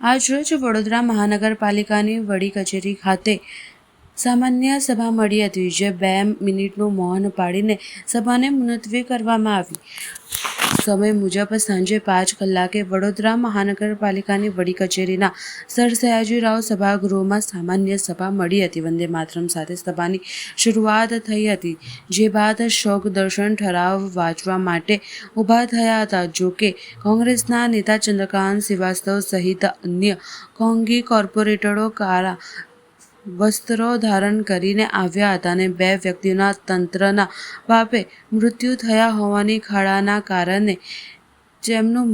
આજરોજ વડોદરા મહાનગરપાલિકાની વડી કચેરી ખાતે સામાન્ય સભા મળી હતી, જે બે મિનિટનું મૌન પાડીને સભાને મુલતવી કરવામાં આવી. સમય મુજબ સાંજે પાંચ કલાકે વડોદરા મહાનગરપાલિકાની વડી કચેરીના સર સયાજીરાવ સભાગૃહમાં સામાન્ય સભા મળી હતી. વંદે માતરમ સાથે સભાની શરૂઆત થઈ હતી, જે બાદ શોક દર્શન ઠરાવ વાંચવા માટે ઊભા થયા હતા. જો કે કોંગ્રેસના નેતા ચંદ્રકાંત શ્રીવાસ્તવ સહિત અન્ય કોંગી કોર્પોરેટરો કાળા વસ્ત્રો ધારણ કરીને આવ્યા હતા અને બે વ્યક્તિઓના તંત્રના પાપે મૃત્યુ થયા હોવાની ખાડાના કારણે જેમનું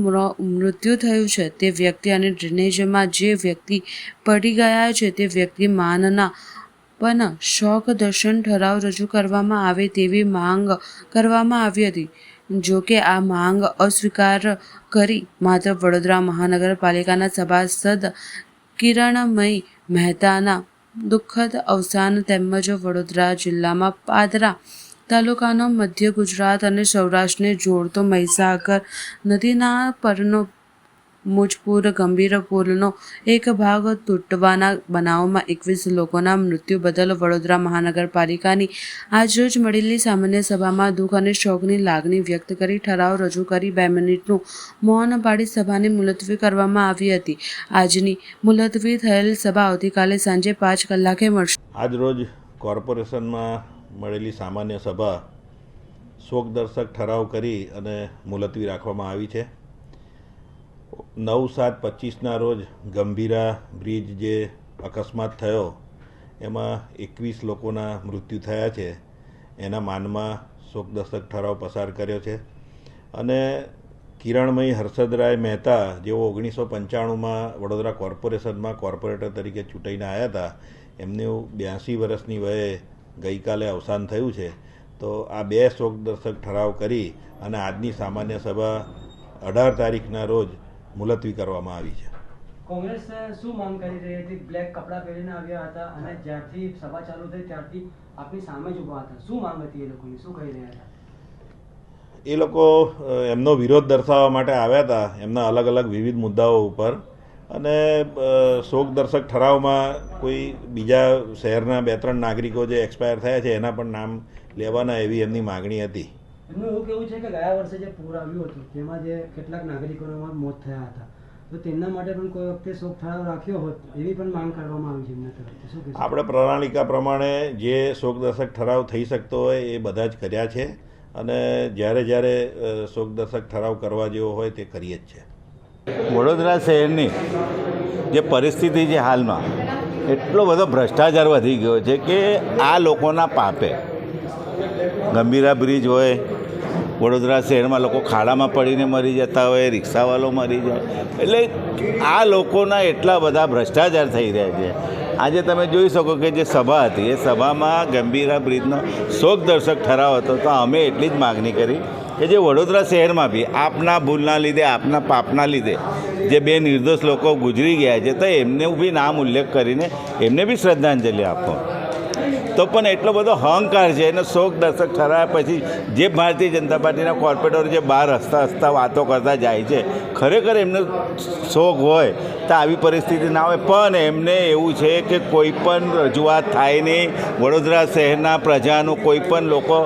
મૃત્યુ થયું છે, તે વ્યક્તિ અને ડ્રેનેજમાં જે વ્યક્તિ પડી ગયા છે, તે વ્યક્તિ માનના પણ શોક દર્શન ઠરાવ રજૂ કરવામાં આવે તેવી માંગ કરવામાં આવી હતી. જોકે આ માંગ અસ્વીકાર કરી માત્ર વડોદરા મહાનગરપાલિકાના સભાસદ કિરણમય મહેતાના દુઃખદ અવસાન તેમજ વડોદરા જિલ્લામાં પાદરા તાલુકાનો મધ્ય ગુજરાત અને સૌરાષ્ટ્રને જોડતો મહીસાગર નદીના પરનો મુજપુર ગંભીર પુલનો એક ભાગ તૂટવાના બનાવમાં એકવીસ લોકોના મૃત્યુ બદલ વડોદરા મહાનગરપાલિકાની આજરોજ મળેલી સામાન્ય સભામાં દુઃખ અને શોકની લાગણી વ્યક્ત કરી ઠરાવ રજૂ કરી બે મિનિટનું મૌન પાડી સભાની મુલતવી કરવામાં આવી હતી. આજની મુલતવી થયેલ સભા આવતીકાલે સાંજે પાંચ કલાકે મળશે. આજરોજ કોર્પોરેશનમાં મળેલી સામાન્ય સભા શોકદર્શક ઠરાવ કરી અને મુલતવી રાખવામાં આવી છે. નવ સાત પચીસના રોજ ગંભીરા બ્રિજ જે અકસ્માત થયો, એમાં એકવીસ લોકોના મૃત્યુ થયા છે. એના માનમાં શોકદર્શક ઠરાવ પસાર કર્યો છે. અને કિરણમય હર્ષદરાય મહેતા, જેઓ ઓગણીસો પંચાણુંમાં વડોદરા કોર્પોરેશનમાં કોર્પોરેટર તરીકે ચૂંટાઈને આવ્યા હતા, એમનું બ્યાસી વર્ષની વયે ગઈકાલે અવસાન થયું છે. તો આ બે શોકદર્શક ઠરાવ કરી અને આજની સામાન્ય સભા અઢાર તારીખના રોજ મુલતવી કરવામાં આવી છે. કોંગ્રેસ શું માંગ કરી રહી હતી? બ્લેક કપડાં પહેરીને આવ્યા હતા અને જ્યારથી સભા ચાલુ થઈ ત્યારથી આપની સામે જ ઊભા હતા. શું માંગ હતી એ લોકોની? શું કહી રહ્યા હતા? એ લોકો એમનો વિરોધ દર્શાવવા માટે આવ્યા હતા એમના અલગ અલગ વિવિધ મુદ્દાઓ ઉપર. અને શોક દર્શક ઠરાવમાં કોઈ બીજા શહેરના બે ત્રણ નાગરિકો જે એક્સપાયર થયા છે એના પણ નામ લેવાના એવી એમની માગણી હતી. એમનું એવું કેવું છે કે ગયા વર્ષે જે પૂર આવ્યું હતું તેમાં જે કેટલાક નાગરિકોના મોત થયા હતા. તો તેમના માટે પણ કોઈ વખતે શોક ઠરાવ રાખ્યો હોત એવી પણ માંગ કરવામાં આવી છે એમના તરફથી. શું આપણે પ્રણાલિકા પ્રમાણે જે શોકદર્શક ઠરાવ થઈ શકતો હોય એ બધા જ કર્યા છે. અને જ્યારે જ્યારે શોકદર્શક ઠરાવ કરવા જેવો હોય તે કરીએ જ છે. વડોદરા શહેરની જે પરિસ્થિતિ છે હાલમાં એટલો બધો ભ્રષ્ટાચાર વધી ગયો છે કે આ લોકોના પાપે ગંભીરા બ્રિજ હોય વડોદરા શહેરમાં લોકો ખાડામાં પડીને મરી જતા હોય, રિક્ષાવાળો મરી જાય. એટલે આ લોકોના એટલા બધા ભ્રષ્ટાચાર થઈ રહ્યા છે. આજે તમે જોઈ શકો કે જે સભા હતી, એ સભામાં ગંભીરા બ્રિજનો શોકદર્શક ઠરાવ હતો. તો અમે એટલી જ માગણી કરી કે જે વડોદરા શહેરમાં બી આપના ભૂલના લીધે, આપના પાપના લીધે જે બે નિર્દોષ લોકો ગુજરી ગયા છે, તો એમને બી નામ ઉલ્લેખ કરીને એમને બી શ્રદ્ધાંજલિ આપો. તો પણ એટલો બધો અહંકાર છે, એનો શોક દર્શક ઠરાવ્યા પછી જે ભારતીય જનતા પાર્ટીના કોર્પોરેટરો જે બહાર હસતા હસતા વાતો કરતા જાય છે, ખરેખર એમનો શોખ હોય તો આવી પરિસ્થિતિ ના હોય. પણ એમને એવું છે કે કોઈ પણ રજૂઆત થાય નહીં. વડોદરા શહેરના પ્રજાનું કોઈ પણ લોકો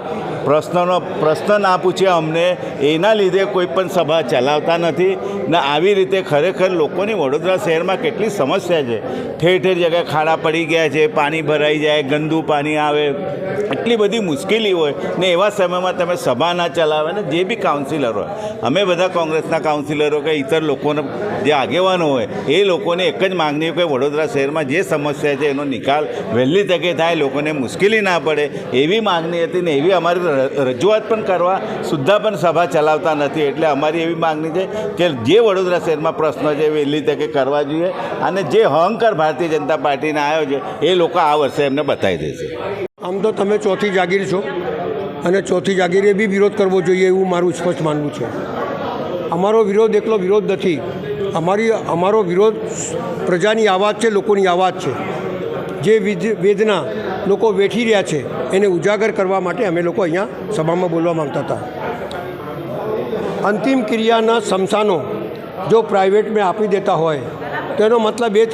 પ્રશ્નનો પ્રશ્ન ના પૂછ્યા અમને, એના લીધે કોઈ પણ સભા ચલાવતા નથી. ને આવી રીતે ખરેખર લોકોની વડોદરા શહેરમાં કેટલી સમસ્યા છે. ઠેર ઠેર જગ્યાએ ખાડા પડી ગયા છે, પાણી ભરાઈ જાય, ગંદુ પાણી આવે. એટલી બધી મુશ્કેલી હોય ને એવા સમયમાં તમે સભા ના ચલાવે ને જે બી કાઉન્સિલર હોય. અમે બધા કોંગ્રેસના કાઉન્સિલરો કે ઇતર લોકોને જે આગેવાનો હોય, એ લોકોને એક જ માગણી કે વડોદરા શહેરમાં જે સમસ્યા છે એનો નિકાલ વહેલી તકે થાય, લોકોને મુશ્કેલી ના પડે. એવી માગણી હતી ને એવી અમારી રજૂઆત પણ કરવા, સુદ્ધા પણ સભા ચલાવતા નથી. એટલે અમારી એવી માગણી છે કે જે વડોદરા શહેરમાં પ્રશ્નો છે વહેલી તકે કરવા જોઈએ અને જે અહંકાર ભારતીય જનતા પાર્ટીને આવ્યો છે, એ લોકો આ વર્ષે એમને બતાવી દેશે. આમ તો તમે ચોથી જાગીર છો અને ચોથી જાગીરે બી વિરોધ કરવો જોઈએ એવું મારું સ્પષ્ટ માનવું છે. અમારો વિરોધ એકલો વિરોધ નથી. અમારી અમારો વિરોધ પ્રજાની આવાજ છે, લોકોની આવાજ છે. જે વિદ- વેદના લોકો વેઠી રહ્યા છે, એને ઉજાગર કરવા માટે અમે લોકો અહીંયા સભામાં બોલવા માંગતા હતા. અંતિમ ક્રિયાના શમશાનો જો પ્રાઇવેટમાં આપી દેતા હોય, તો એનો મતલબ એ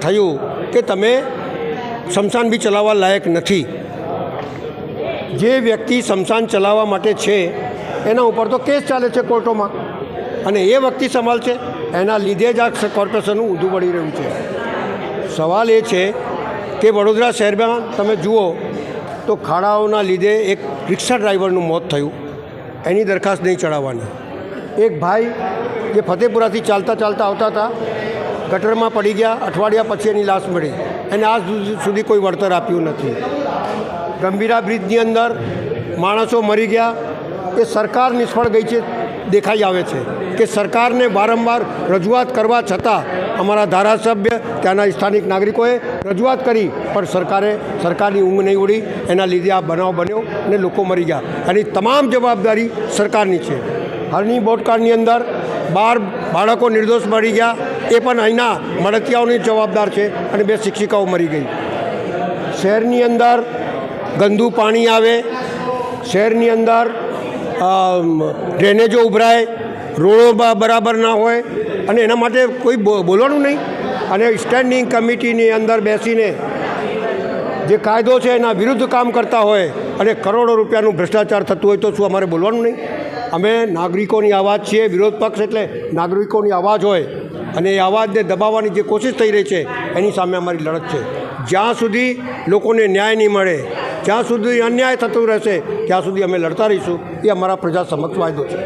થયું કે તમે શમશાન બી ચલાવવા લાયક નથી. જે વ્યક્તિ શમશાન ચલાવવા માટે છે, એના ઉપર તો કેસ ચાલે છે કોર્ટોમાં. અને એ વ્યક્તિ સંભાળશે, એના લીધે જ આ કોર્પોરેશનનું ઊંધું પડી રહ્યું છે. સવાલ એ છે કે વડોદરા શહેરમાં તમે જુઓ તો ખાડાઓના લીધે એક રિક્ષા ડ્રાઈવરનું મોત થયું. એની દરખાસ્ત નહીં ચડાવવાની. એક ભાઈ જે ફતેપુરાથી ચાલતા ચાલતા આવતા હતા, ગટરમાં પડી ગયા, અઠવાડિયા પછી એની લાશ મળી. એને આજ સુધી- કોઈ વળતર આપ્યું નથી. ગંભીરા બ્રિજની અંદર માણસો મરી ગયા. એ સરકાર નિષ્ફળ ગઈ છે. દેખાઈ આવે છે કે સરકારને વારંવાર રજૂઆત કરવા છતાં અમારા ધારાસભ્ય, ત્યાંના સ્થાનિક નાગરિકોએ રજૂઆત કરી, પણ સરકારે સરકારની ઊંઘ નહીં ઉડી. એના લીધે આ બનાવ બન્યો અને લોકો મરી ગયા. એની તમામ જવાબદારી સરકારની છે. હાલની બોટકાળની અંદર બાર બાળકો નિર્દોષ મરી ગયા. એ પણ અહીંના મળતિયાઓની જવાબદાર છે અને બે શિક્ષિકાઓ મરી ગઈ. શહેરની અંદર ગંદુ પાણી આવે. શહેરની અંદર ડ્રેનેજો ઉભરાય, રોડો બ- બરાબર ના હોય, અને એના માટે કોઈ બોલવાનું નહીં. અને સ્ટેન્ડિંગ કમિટીની અંદર બેસીને જે કાયદો છે એના વિરુદ્ધ કામ કરતા હોય અને કરોડો રૂપિયાનું ભ્રષ્ટાચાર થતું હોય તો શું અમારે બોલવાનું નહીં? અમે નાગરિકોની અવાજ છીએ, વિરોધ પક્ષ એટલે નાગરિકોની અવાજ હોય. અને એ અવાજને દબાવવાની જે કોશિશ થઈ રહી છે, એની સામે અમારી લડત છે. જ્યાં સુધી લોકોને ન્યાય નહીં મળે જ્યાં સુધી અન્યાય થતું રહેશે, ત્યાં સુધી અમે લડતા રહીશું. એ અમારા પ્રજા સમક્ષ વાયદો છે.